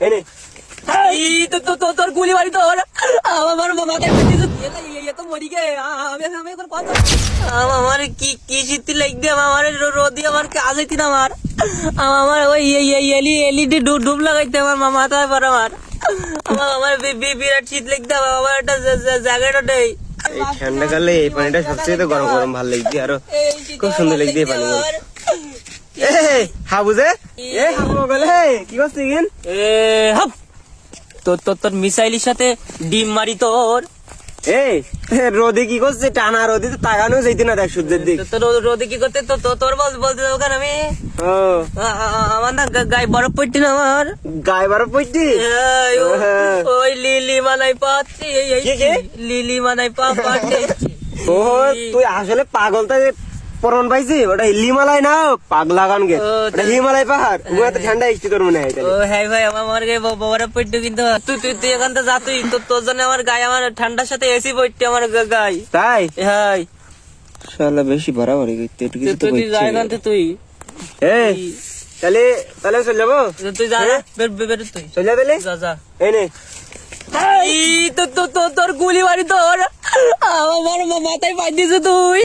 এই নে। এই তো তো তো- তোর গুলি বাড়ি তোর আমার মাথায় পেয়েছিস এ তো মরি গে। আমি আমি এখন কথা আমার কি কি শীতি লাগবে আমার রোদি আমার কাজ হইতি না আমার? আমার ওই এই এই এলি এলইডি ডুব লাগাইতে আমার মা- মাথায় পর আমার। আমার আমার বি- বি- বিরাট শীত লাগতে আমার একটা জ্যাকেট ওটাই এই ঠান্ডাকালে এই পানিটা সবচেয়ে তো গরম গরম ভালো লাগছে। আরও খুব সুন্দর লাগছে এই পানি এ হাবুজে এ হাবু গলে কি করছিস কিন এ হাপ তোর তোর তোর মিসাইলের সাথে ডিম মারি তোর। এই রোদে কি করছে? টানা রোদে তো তাকানো যাইতে না দেখ সূর্যের দিক। রোদে কি করতে? তো তোর বল বলতে কেন আমি? ও। আমার না গায়ে বরফ পড়ছে না আমার। গায়ে বারো পড়ছি? এই, ও- হ্যাঁ। ওই লিলি মালাই পাচ্ছি? লিলি মালাই পা পাচ্ছি ও তুই আসলে পাগল তাই পরন পাইছি ওটা হিমালয় না পাগলা গান গে। ওটা হিমালয় পাহাড়। ও এত ঠান্ডা এসছি তোর মনে হয় ও হ্যাঁ ভাই আমার আমার গায়ে ব- বরফ পড়ছে কিন্তু। তুই তুই তুই এখান থেকে যা তুই তো- তোর জন্য আমার গায়ে আমার ঠান্ডার সাথে এসি পড়ছে আমার গা- গায়ে। তাই? হাই শালা বেশি বাড়াবাড়ি করতে একটু কিছু তো তুই তুই যা এখান থেকে তুই। এই তাহলে তাহলে চলে যাব? তুই যা হ্যাঁ? বের বের তুই। চলে যাবে যা যা। এই নে। এই তো তোর গুলি বাড়ি তোর। আমার মাথায় পাই দিয়েছে তুই।